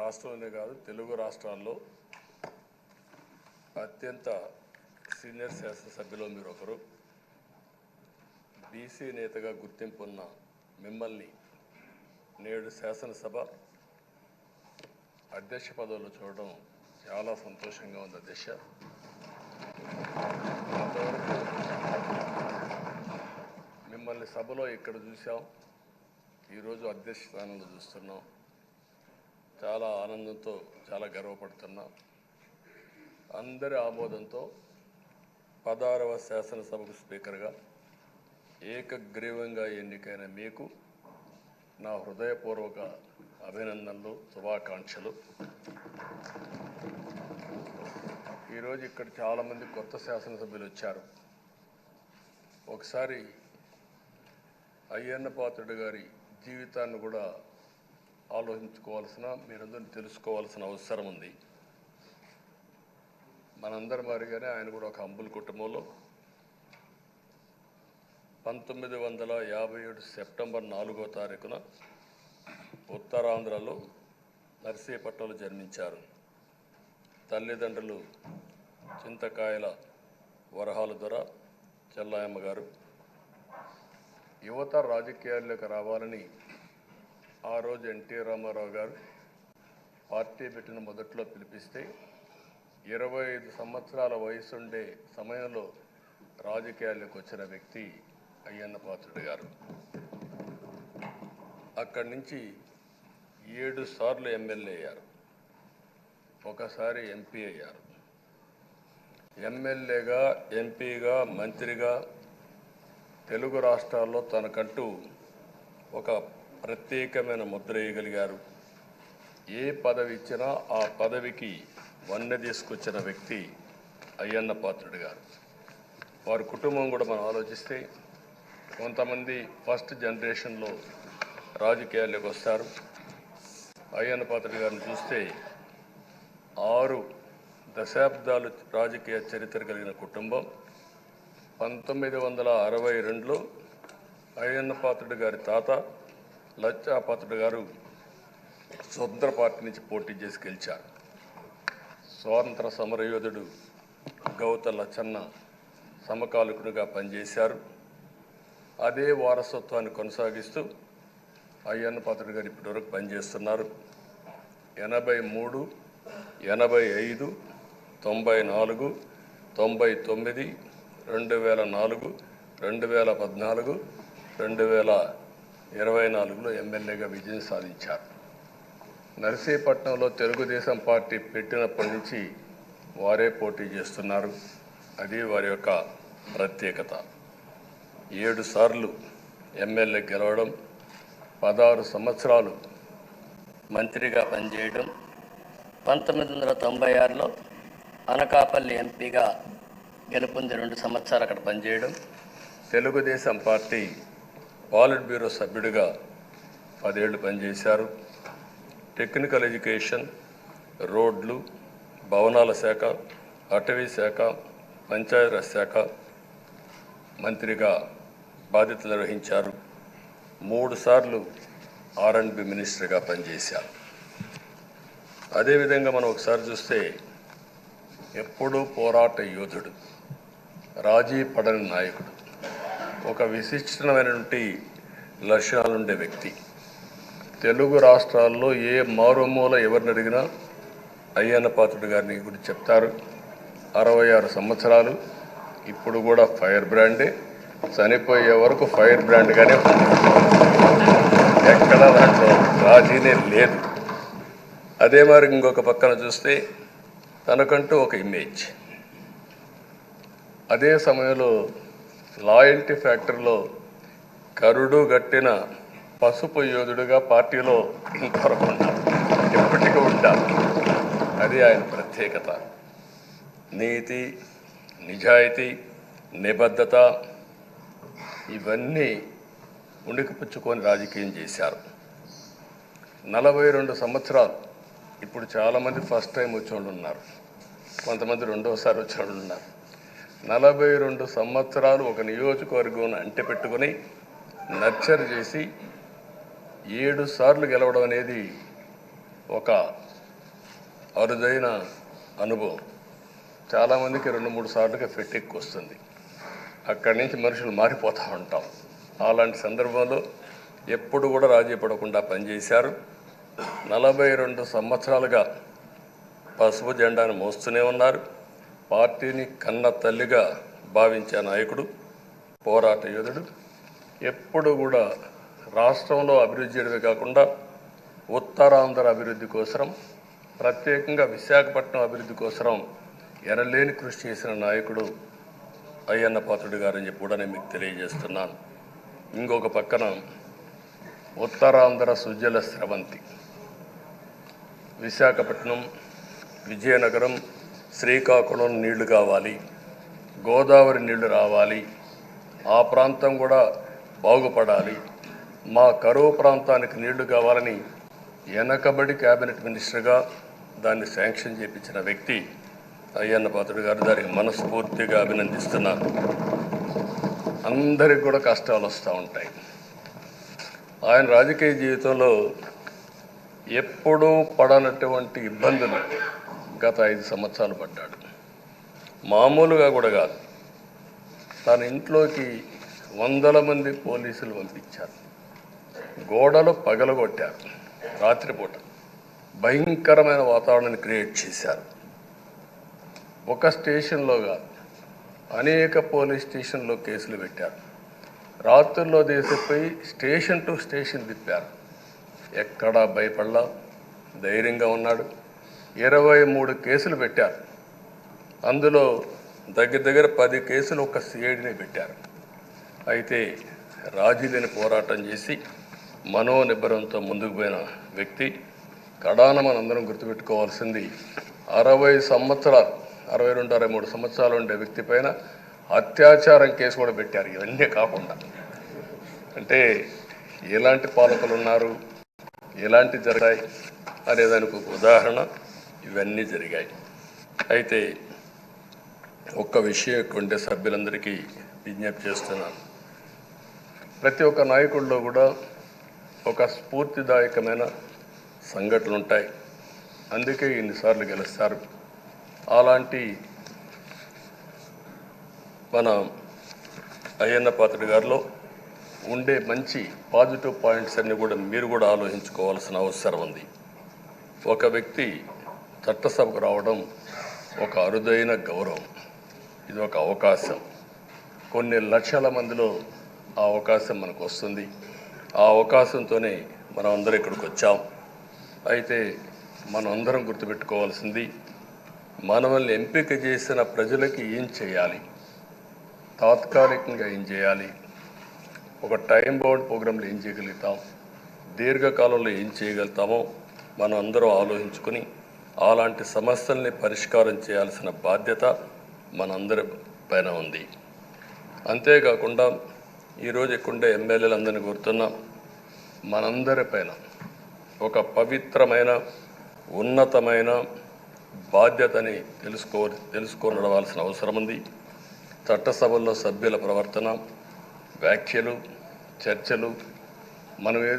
రాష్ట్రంలోనే కాదు తెలుగు రాష్ట్రాల్లో అత్యంత సీనియర్ శాసనసభ్యులు మీరు ఒకరు బీసీ నేతగా గుర్తింపు ఉన్న మిమ్మల్ని నేడు శాసనసభ అధ్యక్ష పదవులు చూడడం చాలా సంతోషంగా ఉంది అధ్యక్ష. అంతవరకు మిమ్మల్ని సభలో ఇక్కడ చూసాం ఈరోజు అధ్యక్ష స్థానంలో చూస్తున్నాం. చాలా ఆనందంతో చాలా గర్వపడుతున్నాం. అందరి ఆమోదంతో పదహారవ శాసనసభకు స్పీకర్గా ఏకగ్రీవంగా ఎన్నికైన మీకు నా హృదయపూర్వక అభినందనలు శుభాకాంక్షలు. ఈరోజు ఇక్కడ చాలామంది కొత్త శాసనసభ్యులు వచ్చారు. ఒకసారి అయ్యన్న పాత్రుడు గారి జీవితాన్ని కూడా ఆలోచించుకోవాల్సిన మీరందరూ తెలుసుకోవాల్సిన అవసరం ఉంది. మనందరి మారిగానే ఆయన కూడా ఒక అంబుల్ కుటుంబంలో. పంతొమ్మిది వందల యాభై ఏడు సెప్టెంబర్ నాలుగో తారీఖున ఉత్తరాంధ్రలో నర్సీపట్నంలో జన్మించారు. తల్లిదండ్రులు చింతకాయల వరహాల దొర చెల్లాయమ్మ గారు. యువత రాజకీయాల్లోకి రావాలని ఆ రోజు ఎన్టీ రామారావు గారు పార్టీ పెట్టిన మొదట్లో పిలిపిస్తే ఇరవై ఐదు సంవత్సరాల వయసుండే సమయంలో రాజకీయాల్లోకి వచ్చిన వ్యక్తి అయ్యన్న పాత్రుడు గారు. అక్కడి నుంచి ఏడు సార్లు ఎమ్మెల్యే అయ్యారు. ఒకసారి ఎంపీ అయ్యారు. ఎమ్మెల్యేగా ఎంపీగా మంత్రిగా తెలుగు రాష్ట్రాల్లో తనకంటూ ఒక ప్రత్యేకమైన ముద్ర వేయగలిగారు ఏ పదవి ఇచ్చినా ఆ పదవికి వన్నె తీసుకొచ్చిన వ్యక్తి అయ్యన్న పాత్రుడు గారు. వారి కుటుంబం కూడా మనం ఆలోచిస్తే కొంతమంది ఫస్ట్ జనరేషన్లో రాజకీయాల్లోకి వస్తారు. అయ్యన్న పాత్రుడు గారిని చూస్తే ఆరు దశాబ్దాలు రాజకీయ చరిత్ర కలిగిన కుటుంబం. పంతొమ్మిది వందల అరవై రెండులో అయ్యన్న పాత్రుడు గారి తాత లచ్చాపాత్రుడు గారు స్వతంత్ర పార్టీ నుంచి పోటీ చేసి గెలిచారు. స్వాతంత్ర సమరయోధుడు గౌత లచ్చన్న సమకాలికుడిగా పనిచేశారు. అదే వారసత్వాన్ని కొనసాగిస్తూ అయ్యన్న పాత్రుడు గారు ఇప్పటివరకు పనిచేస్తున్నారు. ఎనభై మూడు ఎనభై ఐదు తొంభై నాలుగు తొంభై తొమ్మిది రెండు వేల నాలుగు రెండు వేల పద్నాలుగు రెండు వేల ఇరవై నాలుగులో ఎమ్మెల్యేగా విజయం సాధించారు. నర్సీపట్నంలో తెలుగుదేశం పార్టీ పెట్టినప్పటి నుంచి వారే పోటీ చేస్తున్నారు. అది వారి యొక్క ప్రత్యేకత. ఏడు సార్లు ఎమ్మెల్యే గెలవడం పదహారు సంవత్సరాలు మంత్రిగా పనిచేయడం పంతొమ్మిది వందల తొంభై ఆరులో అనకాపల్లి ఎంపీగా గెలుపొంది రెండు సంవత్సరాలు అక్కడ పనిచేయడం తెలుగుదేశం పార్టీ పాలిట్ బ్యూరో సభ్యుడిగా పదేళ్ళు పనిచేశారు. టెక్నికల్ ఎడ్యుకేషన్ రోడ్లు భవనాల శాఖ అటవీ శాఖ పంచాయతీరాజ్ శాఖ మంత్రిగా బాధ్యతలు నిర్వహించారు. మూడు సార్లు ఆర్ అండ్ బి మినిస్టర్గా పనిచేశారు. అదేవిధంగా మనం ఒకసారి చూస్తే ఎప్పుడూ పోరాట యోధుడు రాజీ పడని నాయకుడు. ఒక విశిష్టమైనటువంటి లక్ష్యాలుండే వ్యక్తి. తెలుగు రాష్ట్రాల్లో ఏ మారుమూల ఎవరిని అడిగినా అయ్యన్న పాత్రుడు గారిని గురించి చెప్తారు. అరవై ఆరు సంవత్సరాలు ఇప్పుడు కూడా ఫైర్ బ్రాండే. చనిపోయే వరకు ఫైర్ బ్రాండ్గానే ఎక్కడ దాంట్లో రాజీనే లేదు. అదే మరి ఇంకొక పక్కన చూస్తే తనకంటూ ఒక ఇమేజ్. అదే సమయంలో లాయల్టీ ఫ్యాక్టరీలో కరుడు గట్టిన పసుపు యోధుడుగా పార్టీలో ఇంతవరకు ఉంటారు ఎప్పటికీ ఉంటారు అది ఆయన ప్రత్యేకత. నీతి నిజాయితీ నిబద్ధత ఇవన్నీ ఉణికిపుచ్చుకొని రాజకీయం చేశారు. నలభై రెండు సంవత్సరాలు ఇప్పుడు చాలామంది ఫస్ట్ టైం వచ్చేవాళ్ళు ఉన్నారు. కొంతమంది రెండోసారి వచ్చేవాళ్ళు ఉన్నారు. నలభై రెండు సంవత్సరాలు ఒక నియోజకవర్గం అంటి పెట్టుకొని నర్చర్ చేసి ఏడు సార్లు గెలవడం అనేది ఒక అరుదైన అనుభవం. చాలామందికి రెండు మూడు సార్లుగా ఫెట్టెక్కి వస్తుంది అక్కడి నుంచి మనుషులు మారిపోతూ ఉంటాం. అలాంటి సందర్భంలో ఎప్పుడు కూడా రాజీ పడకుండా పనిచేశారు. నలభై రెండు సంవత్సరాలుగా పసుపు జెండాను మోస్తూనే ఉన్నారు. పార్టీని కన్న తల్లిగా భావించే నాయకుడు పోరాట యోధుడు. ఎప్పుడు కూడా రాష్ట్రంలో అభివృద్ధి చేయడమే కాకుండా ఉత్తరాంధ్ర అభివృద్ధి కోసరం ప్రత్యేకంగా విశాఖపట్నం అభివృద్ధి కోసరం ఎనలేని కృషి చేసిన నాయకుడు అయ్యన్న పాత్రుడు గారని చెప్పి కూడా నేను మీకు తెలియజేస్తున్నాను. ఇంకొక పక్కన ఉత్తరాంధ్ర సుజల స్రవంతి. విశాఖపట్నం విజయనగరం శ్రీకాకుళం నీళ్ళు కావాలి గోదావరి నీళ్ళు రావాలి ఆ ప్రాంతం కూడా బాగుపడాలి. మా కరువు ప్రాంతానికి నీళ్ళు కావాలని వెనకబడి క్యాబినెట్ మినిస్టర్గా దాన్ని శాంక్షన్ చేపించిన వ్యక్తి అయ్యన్న పాత్రుడు గారు దానికి మనస్ఫూర్తిగా అభినందిస్తున్నాను. అందరికి కూడా కష్టాలు వస్తూ ఉంటాయి. ఆయన రాజకీయ జీవితంలో ఎప్పుడూ పడనటువంటి ఇబ్బందులు గత ఐదు సంవత్సరాలు పడ్డాడు. మామూలుగా కూడా కాదు. తన ఇంట్లోకి వందల మంది పోలీసులు పంపించారు. గోడలు పగలగొట్టారు. రాత్రిపూట భయంకరమైన వాతావరణాన్ని క్రియేట్ చేశారు. ఒక స్టేషన్లో కాదు అనేక పోలీస్ స్టేషన్లో కేసులు పెట్టారు. రాత్రుల్లో దేశపోయి స్టేషన్ టు స్టేషన్ తిప్పారు. ఎక్కడా భయపడలా ధైర్యంగా ఉన్నాడు. ఇరవై మూడు కేసులు పెట్టారు. అందులో దగ్గర దగ్గర పది కేసులు ఒక సిఐడిని పెట్టారు. అయితే రాజీ లేని పోరాటం చేసి మనోనిబ్బరంతో ముందుకు పోయిన వ్యక్తి కడాన మనందరం గుర్తుపెట్టుకోవాల్సింది అరవై సంవత్సరాలు అరవై రెండు అరవై మూడు సంవత్సరాలు ఉండే వ్యక్తి పైన అత్యాచారం కేసు కూడా పెట్టారు. ఇవన్నీ కాకుండా అంటే ఎలాంటి పాలకులు ఉన్నారు ఎలాంటి జరిగాయి అనేదానికి ఒక ఉదాహరణ ఇవన్నీ జరిగాయి. అయితే ఒక్క విషయం ఎక్కువ సభ్యులందరికీ విజ్ఞప్తి చేస్తున్నాను. ప్రతి ఒక్క నాయకుడిలో కూడా ఒక స్ఫూర్తిదాయకమైన సంఘటనలు ఉంటాయి అందుకే ఇన్నిసార్లు గెలుస్తారు. అలాంటి మన అయ్యన్న పాత్రుడి గారిలో ఉండే మంచి పాజిటివ్ పాయింట్స్ అన్ని కూడా మీరు కూడా ఆలోచించుకోవాల్సిన అవసరం ఉంది. ఒక వ్యక్తి చట్టసభకు రావడం ఒక అరుదైన గౌరవం. ఇది ఒక అవకాశం. కొన్ని లక్షల మందిలో ఆ అవకాశం మనకు వస్తుంది ఆ అవకాశంతోనే మనం అందరం ఇక్కడికి వచ్చాం అయితే మనం అందరం గుర్తుపెట్టుకోవాల్సింది మనల్ని ఎంపిక చేసిన ప్రజలకి ఏం చేయాలి? తాత్కాలికంగా ఏం చేయాలి? ఒక టైం బౌండ్ ప్రోగ్రాంలో ఏం చేయగలుగుతాం? దీర్ఘకాలంలో ఏం చేయగలుగుతామో మనం అందరం ఆలోచించుకొని అలాంటి సమస్యల్ని పరిష్కారం చేయాల్సిన బాధ్యత మనందరి పైన ఉంది. అంతేకాకుండా ఈరోజు ఎక్కుండే ఎమ్మెల్యేలందరినీ కోరుతున్నాం మనందరి పైన ఒక పవిత్రమైన ఉన్నతమైన బాధ్యతని తెలుసుకో తెలుసుకోనడవలసిన అవసరం ఉంది. చట్టసభల్లో సభ్యుల ప్రవర్తన వ్యాఖ్యలు చర్చలు మనం ఏ